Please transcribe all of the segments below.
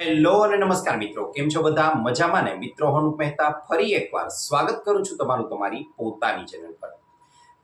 Hello અને નમસ્કાર મિત્રો, કેમ છો બધા? મજામાં ને? મિત્રો હનુક મહેતા ફરી એકવાર સ્વાગત કરું છું તમારું તમારી પોતાની ચેનલ પર.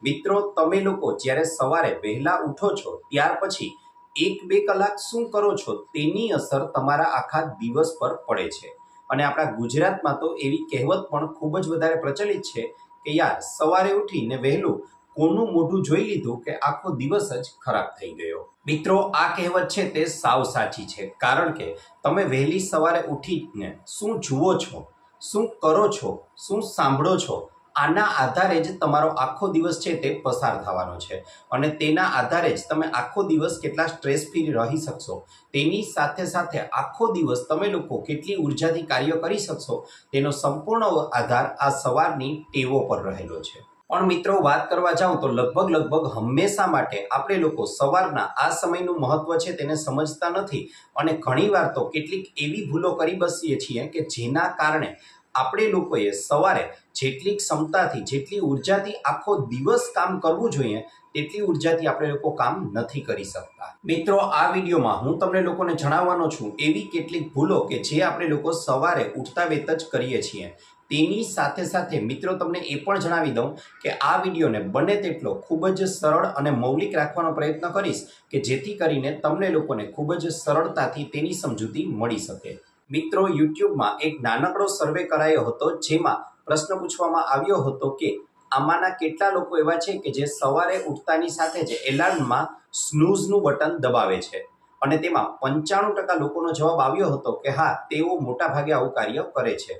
મિત્રો, તમે લોકો જ્યારે સવારે વહેલા ઉઠો છો, ત્યાર પછી એક બે કલાક શું કરો છો તેની અસર તમારા આખા દિવસ પર પડે છે. અને આપણા ગુજરાતમાં તો એવી કહેવત પણ ખૂબ જ વધારે પ્રચલિત છે કે યાર, સવારે ઉઠીને વહેલું કોનું મોઢું જોઈ લીધું કે આખો દિવસ જ ખરાબ થઈ ગયો? મિત્રો, આ કહેવત છે તે સાવ સાચી છે, કારણ કે તમે વહેલી સવારે ઉઠીને શું જુઓ છો, શું કરો છો, શું સાંભળો છો, આના આધારે જ તમારો આખો દિવસ છે તે પસાર થવાનો છે. અને તેના આધારે જ તમે આખો દિવસ કેટલા સ્ટ્રેસ ફ્રી રહી શકશો. તેની સાથે સાથે આખો દિવસ તમે લોકો કેટલી ઉર્જાથી કાર્ય કરી શકશો, તેનો સંપૂર્ણ આધાર આ સવારની ટેવો પર રહેલો છે. પણ મિત્રો, વાત કરવા જાઉં તો લગભગ લગભગ હંમેશા માટે આપણે લોકો સવારના આ સમયનું મહત્વ છે તેને સમજતા નથી અને ઘણીવાર તો કેટલીક એવી ભૂલો કરી બસીએ છીએ કે જેના કારણે આપણે લોકોએ સવારે જેટલી ક્ષમતાથી, જેટલી ઉર્જાથી આખો દિવસ કામ કરવું જોઈએ, તેટલી ઉર્જાથી આપણે લોકો કામ નથી કરી શકતા. મિત્રો, આ વિડીયોમાં હું તમને લોકોને જણાવવાનો છું એવી કેટલીક ભૂલો કે જે આપણે લોકો સવારે ઉઠતા વેત જ કરીએ છીએ. તેની સાથે સાથે મિત્રો તમને એ પણ જણાવી દઉં કે આ વિડીયોને બને તેટલો ખૂબ જ સરળ અને મૌલિક રાખવાનો પ્રયત્ન કરીશ કે જેથી કરીને તમને લોકોને ખૂબ જ સરળતાથી તેની સમજૂતી મળી શકે. મિત્રો, યુટ્યુબમાં એક નાનકડો સર્વે કરાયો હતો જેમાં પ્રશ્ન પૂછવામાં આવ્યો હતો કે આમાંના કેટલા લોકો એવા છે કે જે સવારે ઉઠતાની સાથે જ એલાર્મમાં સ્નૂઝનું બટન દબાવે છે? અને તેમાં પંચાણું ટકા લોકોનો જવાબ આવ્યો હતો કે હા, તેઓ મોટાભાગે આવું કાર્ય કરે છે.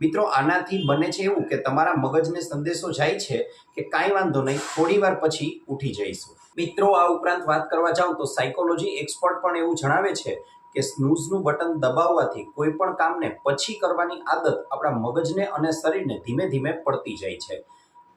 મિત્રો, આનાથી બને છે એવું કે તમારા મગજને સંદેશો જાય છે કે કાંઈ વાંધો નહીં, થોડી વાર પછી ઉઠી જઈશું. મિત્રો, આ ઉપરાંત વાત કરવા જાઉં તો સાયકોલોજી એક્સપર્ટ પણ એવું જણાવે છે કે સ્નૂઝનું બટન દબાવવાથી કોઈ પણ કામને પછી કરવાની આદત આપણા મગજને અને શરીરને ધીમે ધીમે પડતી જાય છે.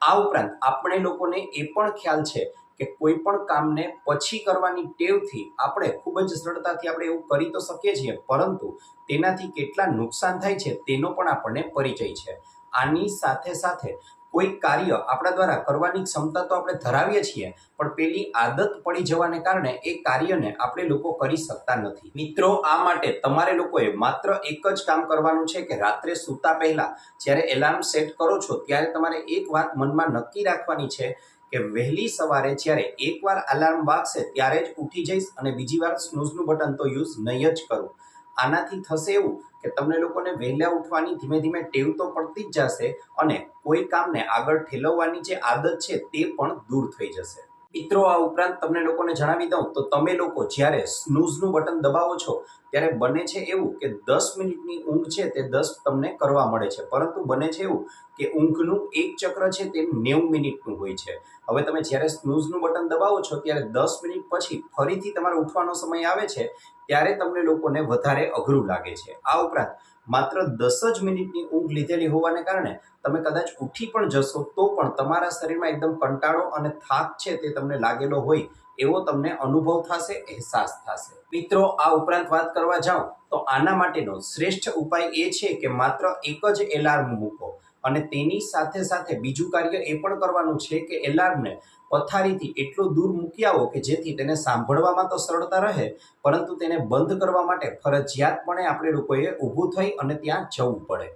આ ઉપરાંત આપણે લોકોને એ પણ ખ્યાલ છે કે કોઈ પણ કામને પછી કરવાની ટેવથી આપણે ખૂબ જ સરળતાથી આપણે એવું કરી તો શકીએ છીએ, પરંતુ તેનાથી કેટલા નુકસાન થાય છે તેનો પણ આપણને પરિચય છે. આની સાથે સાથે કોઈ કાર્ય આપણા દ્વારા કરવાની ક્ષમતા તો આપણે ધરાવીએ છીએ, પણ પેલી આદત પડી જવાને કારણે એ કાર્યને આપણે લોકો કરી શકતા નથી. મિત્રો, આ માટે તમારે લોકોએ માત્ર એક જ કામ કરવાનું છે કે રાત્રે સૂતા પહેલા જ્યારે એલાર્મ સેટ કરો છો ત્યારે તમારે એક વાત મનમાં નક્કી રાખવાની છે કે વહેલી સવારે જ્યારે એકવાર અલાર્મ વાગશે ત્યારે જ ઉઠી જઈશ અને બીજી વાર સ્નૂઝનું બટન તો યુઝ નહીં જ કરું. આનાથી થશે એવું કે તમને લોકોને વહેલા ઉઠવાની ધીમે ધીમે ટેવ તો પડતી જ જશે અને કોઈ કામને આગળ ઠેલવવાની જે આદત છે તે પણ દૂર થઈ જશે. મિત્રો, આ ઉપરાંત તમને લોકોને જણાવી દઉં તો તમે લોકો જ્યારે સ્નૂઝનું બટન દબાવો છો, ત્યારે બને છે એવું કે દસ મિનિટની ઊંઘ છે તે દસ તમને કરવા મળે છે. પરંતુ બને છે એવું કે ઊંઘનું એક ચક્ર છે તે નેવું મિનિટનું હોય છે. હવે તમે જ્યારે સ્નૂઝનું બટન દબાવો છો, ત્યારે દસ મિનિટ પછી ફરીથી તમારે ઉઠવાનો સમય આવે છે ત્યારે તમને લોકોને વધારે અઘરું લાગે છે. આ ઉપરાંત, માત્ર દસ જ મિનિટની ઊંઘ લીધેલી હોવાને કારણે તમે કદાચ ઉઠી પણ જશો તો પણ તમારા શરીરમાં એકદમ કંટાળો અને થાક છે તે તમને લાગેલો હોય એવો તમને અનુભવ થશે, અહેસાસ થશે. મિત્રો, આ ઉપરાંત વાત કરવા જાઓ તો આના માટેનો શ્રેષ્ઠ ઉપાય એ છે કે માત્ર એક જ એલાર્મ મૂકો અને તેની સાથે સાથે બીજું કાર્ય એ પણ કરવાનું છે કે એલાર્મને પથારીથી એટલો દૂર મૂકી આવો કે જેથી તેને સાંભળવામાં તો સરળતા રહે, પરંતુ તેને બંધ કરવા માટે ફરજિયાતપણે આપણે લોકોએ ઊભું થઈ અને ત્યાં જવું પડે.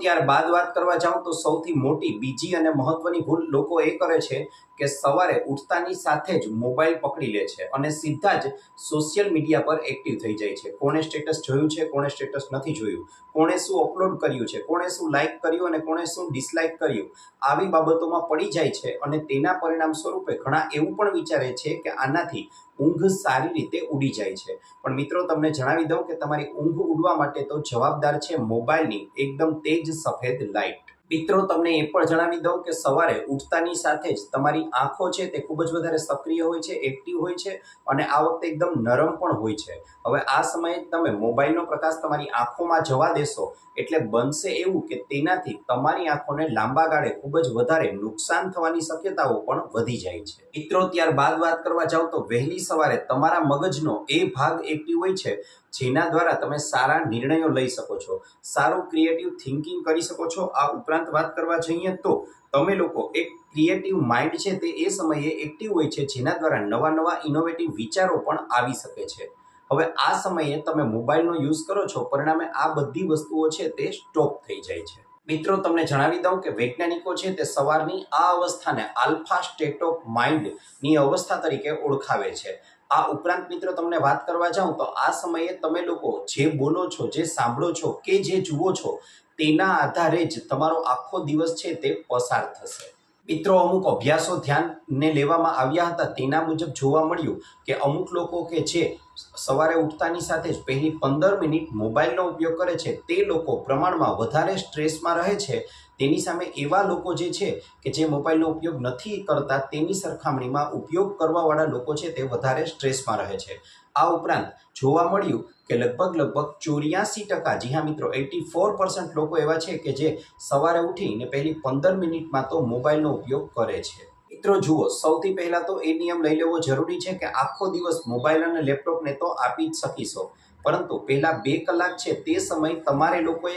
ત્યારબાદ વાત કરવા જાઉં તો સૌથી મોટી, બીજી અને મહત્વની ભૂલ લોકો એ કરે છે કે સવારે ઉઠતાની સાથે જ મોબાઈલ પકડી લે છે અને સીધા જ સોશિયલ મીડિયા પર એક્ટિવ થઈ જાય છે. કોણે સ્ટેટસ જોયું છે, કોણે સ્ટેટસ નથી જોયું. કોણે શું અપલોડ કર્યું છે, કોણે શું લાઈક કર્યું અને કોણે શું ડિસલાઇક કર્યું. આવી બાબતોમાં પડી જાય છે અને તેના પરિણામ સ્વરૂપે ઘણા એવું પણ વિચારે છે કે આનાથી ઊંઘ સારી રીતે ઉડી જાય છે. પણ મિત્રો, તમને જણાવી દઉં કે તમારી ઊંઘ ઉડવા માટે તો જવાબદાર છે મોબાઈલની એકદમ તેજ સફેદ લાઇટ મિત્રો, તમને એ પણ જણાવી દઉં કે સવારે ઉઠતાની સાથે જ તમારી આંખો છે તે ખૂબ જ વધારે સક્રિય હોય છે એક્ટિવ હોય છે અને આ વખતે એકદમ નરમ પણ હોય છે. હવે આ સમયે તમે મોબાઈલનો પ્રકાશ તમારી આંખોમાં જવા દેશો એટલે બનશે એવું કે તેનાથી તમારી આંખોને લાંબા ગાળે ખૂબ જ વધારે નુકસાન થવાની શક્યતાઓ પણ વધી જાય છે. મિત્રો, ત્યારબાદ વાત કરવા જાઓ તો વહેલી સવારે તમારા મગજનો એ ભાગ એક્ટિવ હોય છે જેના દ્વારા તમે સારા નિર્ણયો લઈ શકો છો, સારું ક્રિએટિવ થિંકિંગ કરી શકો છો. આ ઉપરાંત વાત કરવા જઈએ તો, તમે લોકો એક ક્રિએટિવ માઇન્ડ છે તે એ સમયે એક્ટિવ હોય છે જેના દ્વારા નવા નવા ઇનોવેટિવ વિચારો પણ આવી શકે છે. હવે આ સમયે તમે મોબાઈલનો યુઝ કરો છો, પરિણામે આ બધી વસ્તુઓ છે તે સ્ટોપ થઈ જાય છે. મિત્રો, તમને જણાવી દઉં કે વૈજ્ઞાનિકો છે તે સવારની આ અવસ્થાને આલ્ફા સ્ટેટ ઓફ માઇન્ડની અવસ્થા તરીકે ઓળખાવે છે. આ ઉપરાંત મિત્રો તમને વાત કરવા જાઉં તો આ સમયે તમે લોકો જે બોલો છો, જે સાંભળો છો કે જે જુઓ છો, તેના આધારે જ તમારો આખો દિવસ છે તે પસાર થશે. મિત્રો, અમુક અભ્યાસો ધ્યાનને લેવામાં આવ્યા હતા. તેના મુજબ જોવા મળ્યું કે અમુક લોકો કે જે સવારે ઉઠતાની સાથે જ પહેલી પંદર મિનિટ મોબાઈલનો ઉપયોગ કરે છે. તે લોકો પ્રમાણમાં વધારે સ્ટ્રેસમાં રહે છે. તેની સામે એવા લોકો જે છે કે જે મોબાઈલનો ઉપયોગ નથી કરતા, તેની સરખામણીમાં ઉપયોગ કરવાવાળા લોકો છે તે વધારે સ્ટ્રેસમાં રહે છે. આ ઉપરાંત જોવા મળ્યું કે લગભગ લગભગ ચોર્યાસી ટકા, જી હા મિત્રો એટી ફોર પર્સન્ટ લોકો એવા છે કે જે સવારે ઉઠીને પહેલી પંદર મિનિટમાં તો મોબાઈલનો ઉપયોગ કરે છે. મિત્રો, જુઓ, સૌથી પહેલાં તો એ નિયમ લઈ લેવો જરૂરી છે કે આખો દિવસ મોબાઈલ અને લેપટોપને તો આપી જ શકીશો. પરંતુ પહેલા બે કલાક છે તે સમય તમારે લોકોએ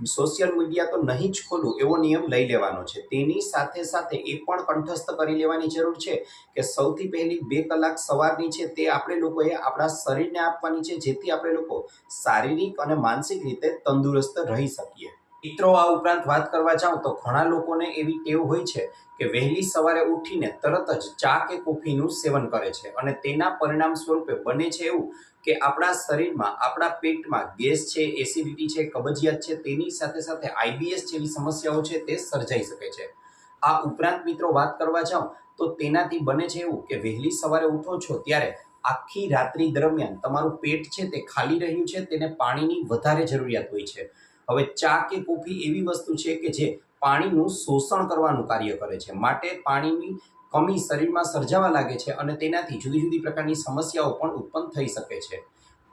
સોશિયલ મીડિયા તો નહીં જ ખોલવું એવો નિયમ લઈ લેવાનો છે. તેની સાથે સાથે એ પણ કંઠસ્થ કરી લેવાની જરૂર છે કે સૌથી પહેલી બે કલાક સવારની છે તે આપણે લોકોએ આપણા શરીરને આપવાની છે જેથી આપણે લોકો શારીરિક અને માનસિક રીતે તંદુરસ્ત રહી શકીએ. મિત્રો, આ ઉપરાંત વાત કરવા જાઉં તો ઘણા લોકોને એવી ટેવ હોય છે કે વહેલી સવારે ઉઠીને તરત જ ચા કે કોફીનું સેવન કરે છે અને તેના પરિણામ સ્વરૂપે બને છે એવું કે આપણા શરીરમાં, આપણા પેટમાં ગેસ છે, એસિડિટી છે, કબજિયાત છે, તેની સાથે સાથે આઈબીએસ જેવી સમસ્યાઓ છે તે સર્જાઈ શકે છે. આ ઉપરાંત મિત્રો, વાત કરવા જાઉં તો તેનાથી બને છે એવું કે વહેલી સવારે ઉઠો છો ત્યારે આખી રાત્રિ દરમિયાન તમારું પેટ છે તે ખાલી રહ્યું છે, તેને પાણીની વધારે જરૂરિયાત હોય છે. હવે ચા કે કોફી એવી વસ્તુ છે કે જે પાણીનું શોષણ કરવાનું કાર્ય કરે છે. માટે પાણીની કમી શરીરમાં સર્જાવા લાગે છે અને તેનાથી જુદી જુદી પ્રકારની સમસ્યાઓ પણ ઉત્પન્ન થઈ શકે છે.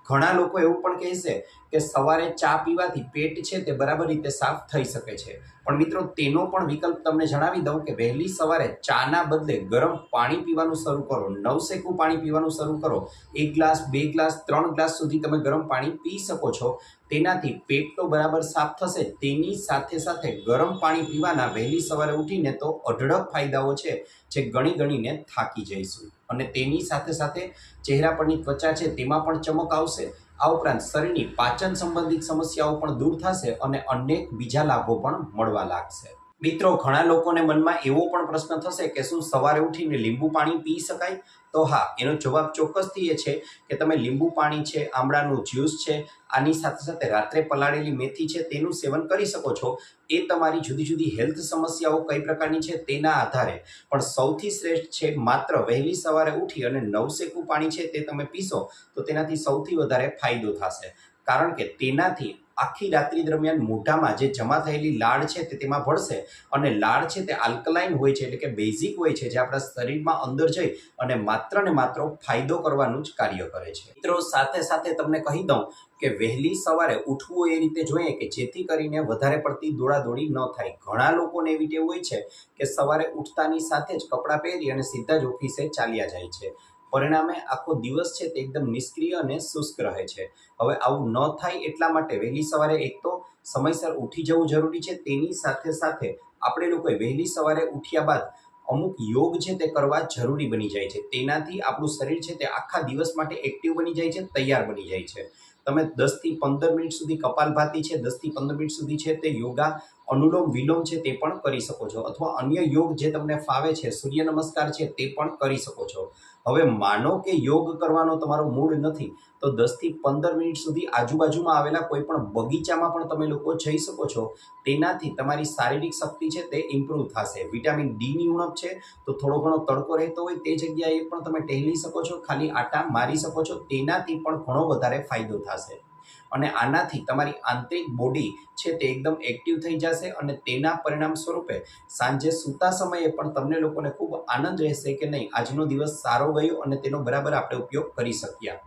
ઘણા લોકો એવું પણ કહેશે કે સવારે ચા પીવાથી પેટ છે તે બરાબર રીતે સાફ થઈ શકે છે. પણ મિત્રો, તેનો પણ વિકલ્પ તમને જણાવી દઉં કે વહેલી સવારે ચાના બદલે ગરમ પાણી પીવાનું શરૂ કરો. નવસેકું પાણી પીવાનું શરૂ કરો. એક ગ્લાસ, બે ગ્લાસ, ત્રણ ગ્લાસ સુધી તમે ગરમ પાણી પી શકો છો. તેનાથી પેટ તો બરાબર સાફ થશે. તેની સાથે સાથે ગરમ પાણી પીવાના વહેલી સવારે ઉઠીને તો અઢળક ફાયદાઓ છે જે ગણી ગણીને થાકી જઈશું. અને તેની સાથે સાથે ચહેરા પરની ત્વચા છે તેમાં પણ ચમક આવશે. આ ઉપરાંત શરીરની પાચન સંબંધિત સમસ્યાઓ પણ દૂર થશે અને અનેક બીજા લાભો પણ મળવા લાગશે. મિત્રો, ઘણા લોકોને મનમાં એવો પણ પ્રશ્ન થશે કે શું સવારે ઉઠીને લીંબુ પાણી પી શકાય? તો હા, એનો જવાબ ચોક્કસથી એ છે કે તમે લીંબુ પાણી છે, આમળાનું જ્યુસ છે, આની સાથે સાથે રાત્રે પલાળેલી મેથી છે, તેનું સેવન કરી શકો છો. એ તમારી જુદી જુદી હેલ્થ સમસ્યાઓ કઈ પ્રકારની છે તેના આધારે. પણ સૌથી શ્રેષ્ઠ છે માત્ર વહેલી સવારે ઉઠી અને નવસેકું પાણી છે તે તમે પીશો, તો તેનાથી સૌથી વધારે ફાયદો થશે. કારણ કે તેનાથી આખી રાત્રિ દરમિયાન મોઢામાં જે જમા થયેલી લાળ છે તે તેમાં ભળશે અને લાળ છે તે આલ્કલાઇન હોય છે એટલે કે બેઝિક હોય છે જે આપણા શરીરમાં અંદર જઈ અને માત્ર ને માત્ર ફાયદો કરવાનું જ કાર્ય કરે છે. મિત્રો, સાથે સાથે તમને કહી દઉં કે વહેલી સવારે ઉઠવું એ રીતે જોઈએ કે જેથી કરીને વધારે પડતી દોડાદોડી ન થાય. ઘણા લોકોને એવી ટેવ હોય છે કે સવારે ઉઠતાની સાથે જ કપડાં પહેરી અને સીધા જ ઓફિસે ચાલ્યા જાય છે. પરિણામે આખો દિવસ છે તે એકદમ નિષ્ક્રિય અને શુષ્ક રહે છે. હવે આવું ન થાય એટલા માટે વહેલી સવારે એક તો સમયસર ઉઠી જવું જરૂરી છે. તેની સાથે સાથે આપણે લોકોએ વહેલી સવારે ઉઠ્યા બાદ અમુક યોગ છે તે કરવા જરૂરી બની જાય છે. તેનાથી આપણું શરીર છે તે આખા દિવસ માટે એક્ટિવ બની જાય છે, તૈયાર બની જાય છે. તમે દસથી પંદર મિનિટ સુધી કપાલભાતી છે દસથી પંદર મિનિટ સુધી છે તે યોગા, અનુલોમ વિલોમ છે તે પણ કરી શકો છો. અથવા અન્ય યોગ જે તમને ફાવે છે, સૂર્ય નમસ્કાર છે તે પણ કરી શકો છો. હવે માનો કે યોગ કરવાનો તમારો મૂડ નથી, તો દસથી પંદર મિનિટ સુધી આજુબાજુમાં આવેલા કોઈ પણ બગીચામાં પણ તમે લોકો જઈ શકો છો. તેનાથી તમારી શારીરિક શક્તિ છે તે ઇમ્પ્રૂવ થશે. વિટામિન ડીની ઉણપ છે, તો થોડો ઘણો તડકો રહેતો હોય તે જગ્યાએ પણ તમે ટહેલી શકો છો, ખાલી આટા મારી શકો છો, તેનાથી પણ ઘણો વધારે ફાયદો થશે. અને આનાથી તમારી આંતરિક બોડી છે તે એકદમ એક્ટિવ થઈ જશે અને તેના પરિણામ સ્વરૂપે સાંજે સૂતા સમયે પણ તમને લોકોને ખૂબ આનંદ રહેશે કે નહીં, આજનો દિવસ સારો ગયો અને તેનો બરાબર આપણે ઉપયોગ કરી શક્યા.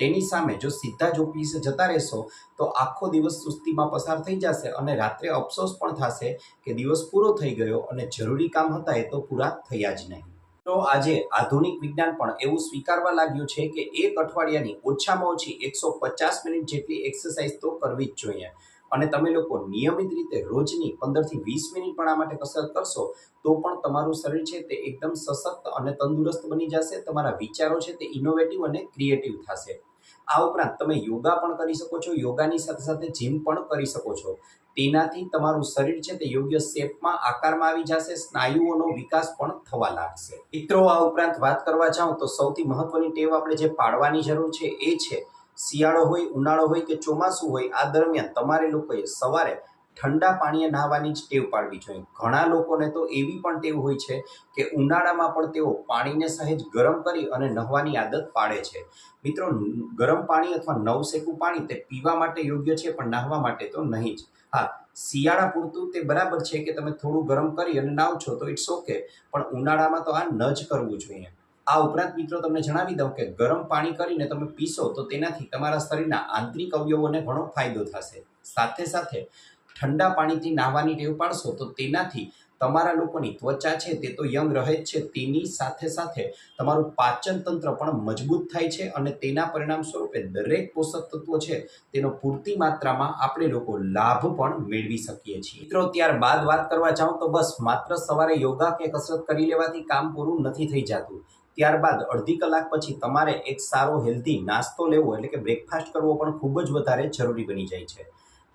તેની સામે જો સીધા જ ઓફિસે જતા રહેશો, તો આખો દિવસ સુસ્તીમાં પસાર થઈ જશે અને રાત્રે અફસોસ પણ થશે કે દિવસ પૂરો થઈ ગયો અને જરૂરી કામ હતા એ તો પૂરા થયા જ નહીં. તો આજે આધુનિક વિજ્ઞાન પણ એવું સ્વીકારવા લાગ્યું છે કે એક અઠવાડિયાની ઓછામાં ઓછી એકસો પચાસ મિનિટ જેટલી એક્સરસાઇઝ તો કરવી જ જોઈએ. અને તમે લોકો નિયમિત રીતે રોજની પંદરથી વીસ મિનિટ પણ આ માટે કસરત કરશો, તો પણ તમારું શરીર છે તે એકદમ સશક્ત અને તંદુરસ્ત બની જશે, તમારા વિચારો છે તે ઇનોવેટિવ અને ક્રિએટિવ થશે. આ ઉપરાંત તમે યોગા પણ કરી શકો છો, યોગાની સાથે સાથે જીમ પણ કરી શકો છો. તેનાથી તમારું શરીર છે તે યોગ્ય શેપમાં આકારમાં આવી જશે, સ્નાયુઓનો વિકાસ પણ થવા લાગશે. મિત્રો, આ ઉપરાંત વાત કરવા જાઉં તો સૌથી મહત્વની ટેવ આપણે જે પાડવાની જરૂર છે એ છે, શિયાળો હોય, ઉનાળો હોય કે ચોમાસું હોય, આ દરમિયાન તમારે લોકોએ સવારે ઠંડા પાણીએ નાહવાની જ ટેવ પાડવી જોઈએ. ઘણા લોકોને તો એવી પણ ટેવ હોય છે કે ઉનાળામાં પણ તેઓ પાણીને સહેજ ગરમ કરી અને નહવાની આદત પાડે છે. મિત્રો, ગરમ પાણી અથવા નવસેકું પાણી તે પીવા માટે યોગ્ય છે, પણ નાહવા માટે તો નહીં જ. હા, શિયાળા પૂરતું તે બરાબર છે કે તમે થોડું ગરમ કરી અને નાવ છો તો ઇટ્સ ઓકે, પણ ઉનાળામાં તો આ ન જ કરવું જોઈએ. આ ઉપરાંત મિત્રો, તમને જણાવી દઉં કે ગરમ પાણી કરીને તમે પીશો તો તેનાથી તમારા શરીરના આંતરિક અવયવોને ઘણો ફાયદો થશે. સાથે સાથે ઠંડા પાણીથી નાહવાની ટેવ પાડશો તો તેનાથી તમારા લોકોની ત્વચા છે તે તો યંગ રહે જ છે. તેની સાથે સાથે તમારું પાચન તંત્ર પણ મજબૂત થાય છે અને તેના પરિણામ સ્વરૂપે દરેક પોષક તત્વો છે તેનો પૂરતી માત્રામાં આપણે લોકો લાભ પણ મેળવી શકીએ છીએ. મિત્રો, ત્યારબાદ વાત કરવા જાઉં તો બસ માત્ર સવારે યોગા કે કસરત કરી લેવાથી કામ પૂરું નથી થઈ જતું. ત્યારબાદ અડધી કલાક પછી તમારે એક સારો હેલ્ધી નાસ્તો લેવો એટલે કે બ્રેકફાસ્ટ કરવો પણ ખૂબ જ વધારે જરૂરી બની જાય છે.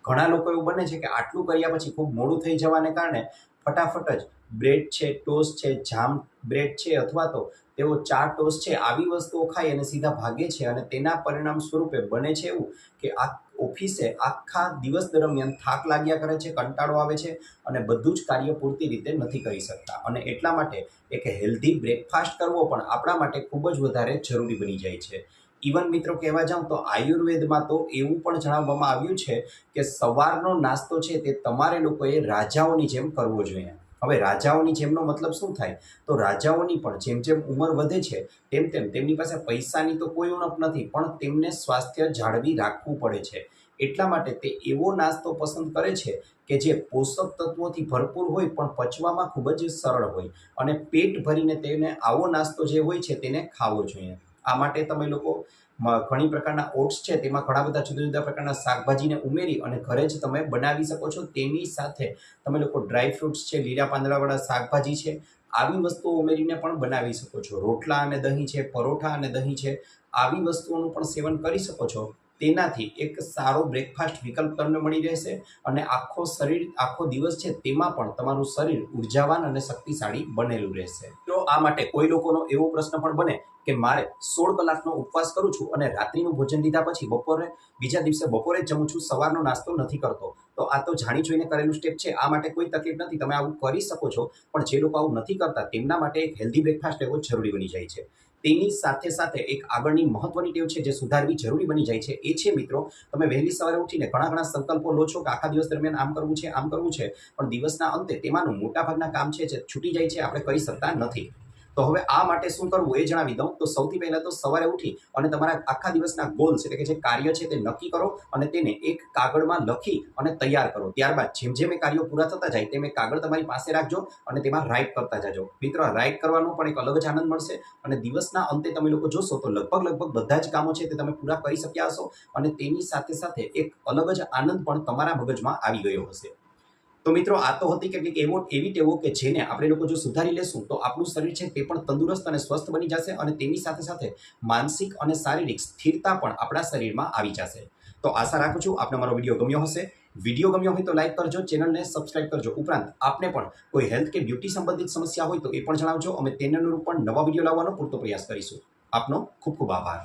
ઘણા લોકો એવું બને છે કે આટલું કર્યા પછી ખૂબ મોડું થઈ જવાને કારણે ફટાફટ જ બ્રેડ છે, ટોસ્ટ છે, જામ બ્રેડ છે અથવા તો તેઓ ચા ટોસ્ટ છે આવી વસ્તુઓ ખાઈ અને સીધા ભાગે છે અને તેના પરિણામ સ્વરૂપે બને છે એવું કે આ ઓફિસે આખા દિવસ દરમિયાન થાક લાગ્યા કરે છે, કંટાળો આવે છે અને બધું જ કાર્ય પૂરતી રીતે નથી કરી શકતા. અને એટલા માટે એક હેલ્ધી બ્રેકફાસ્ટ કરવો પણ આપણા માટે ખૂબ જ વધારે જરૂરી બની જાય છે. ઇવન મિત્રો કહેવા જાઉં તો આયુર્વેદમાં તો એવું પણ જણાવવામાં આવ્યું છે કે સવારનો નાસ્તો છે તે તમારે લોકોએ રાજાઓની જેમ કરવો જોઈએ. હવે રાજાઓની જેમનો મતલબ શું થાય? તો રાજાઓની પણ જેમ જેમ ઉંમર વધે છે, તેમ તેમ તેમની પાસે પૈસાની તો કોઈ ઉણપ નથી, પણ તેમને સ્વાસ્થ્ય જાળવી રાખવું પડે છે. એટલા માટે તે એવો નાસ્તો પસંદ કરે છે કે જે પોષક તત્વોથી ભરપૂર હોય, પણ પચવામાં ખૂબ જ સરળ હોય અને પેટ ભરીને તેને આવો નાસ્તો જે હોય છે તેને ખાવો જોઈએ. આ માટે તમે લોકો ઘણી પ્રકારના ઓટ્સ છે, તેમાં ઘણા બધા જુદા જુદા પ્રકારના શાકભાજીને ઉમેરી અને ઘરે જ તમે બનાવી શકો છો. તેની સાથે તમે લોકો ડ્રાય ફ્રૂટ્સ છે, લીલા પાંદડાવાળા શાકભાજી છે, આવી વસ્તુઓ ઉમેરીને પણ બનાવી શકો છો. રોટલા અને દહીં છે, પરોઠા અને દહીં છે, આવી વસ્તુઓનું પણ સેવન કરી શકો છો. તેનાથી એક સારો બ્રેકફાસ્ટ વિકલ્પ તમને મળી રહેશે અને આખો શરીર, આખો દિવસ છે, તેમાં પણ તમારું શરીર ઉર્જાવાન અને શક્તિશાળી બનેલું રહેશે. આ માટે કોઈ લોકોનો એવો પ્રશ્ન પણ બને કે મારે સોળ કલાકનો ઉપવાસ કરું છું અને રાત્રિનું ભોજન લીધા પછી બપોરે, બીજા દિવસે બપોરે જમું છું, સવારનો નાસ્તો નથી કરતો. તો આ તો જાણી જોઈને કરેલું સ્ટેપ છે. આ માટે કોઈ તકલીફ નથી. તમે આવું કરી શકો છો. પણ જે લોકો આવું નથી કરતા, તેમના માટે એક હેલ્ધી બ્રેકફાસ્ટ લેવો જરૂરી બની જાય છે. તેની સાથે સાથે એક આગળની મહત્વની ટેવ છે જે સુધારવી જરૂરી બની જાય છે. એ છે મિત્રો, તમે વહેલી સવારે ઉઠીને ઘણા ઘણા સંકલ્પો લો છો કે આખા દિવસ દરમિયાન આમ કરવું છે, આમ કરવું છે, પણ દિવસના અંતે તેમાંનું મોટાભાગના કામ છે જે છૂટી જાય છે, આપણે કરી શકતા નથી. તો હવે આ માટે શું કરવું એ જણાવી દઉં. તો સૌથી પહેલા તો સવારે ઉઠી અને તમારા આખા દિવસના ગોલ્સ એટલે કે જે કાર્ય છે તે નક્કી કરો અને તેને એક કાગળમાં લખી અને તૈયાર કરો. ત્યારબાદ જેમ જેમ એ કાર્યો પૂરા થતા જાય તેમ એ કાગળ તમારી પાસે રાખજો અને તેમાં રાઇટ કરતા જાજો. મિત્રો રાઇટ કરવાનો પણ એક અલગ જ આનંદ મળશે અને દિવસના અંતે તમે લોકો જોશો તો લગભગ લગભગ બધા જ કામો છે તે તમે પૂરા કરી શક્યા હશો અને તેની સાથે સાથે એક અલગ જ આનંદ પણ તમારા મગજમાં આવી ગયો હશે. તો મિત્રો, આ તો હતી કેટલીક એવો, એવી ટેવો કે જેને આપણે લોકો જો સુધારી લેશું, તો આપણું શરીર છે તે પણ તંદુરસ્ત અને સ્વસ્થ બની જશે અને તેની સાથે સાથે માનસિક અને શારીરિક સ્થિરતા પણ આપણા શરીરમાં આવી જશે. તો આશા રાખું છું આપને મારો વીડિયો ગમ્યો હશે. વીડિયો ગમ્યો હોય તો લાઇક કરજો, ચેનલને સબસ્ક્રાઇબ કરજો. ઉપરાંત આપને પણ કોઈ હેલ્થ કે બ્યુટી સંબંધિત સમસ્યા હોય તો એ પણ જણાવજો. અમે તેને અનુરૂપ પણ નવા વીડિયો લાવવાનો પૂરતો પ્રયાસ કરીશું. આપનો ખૂબ ખૂબ આભાર.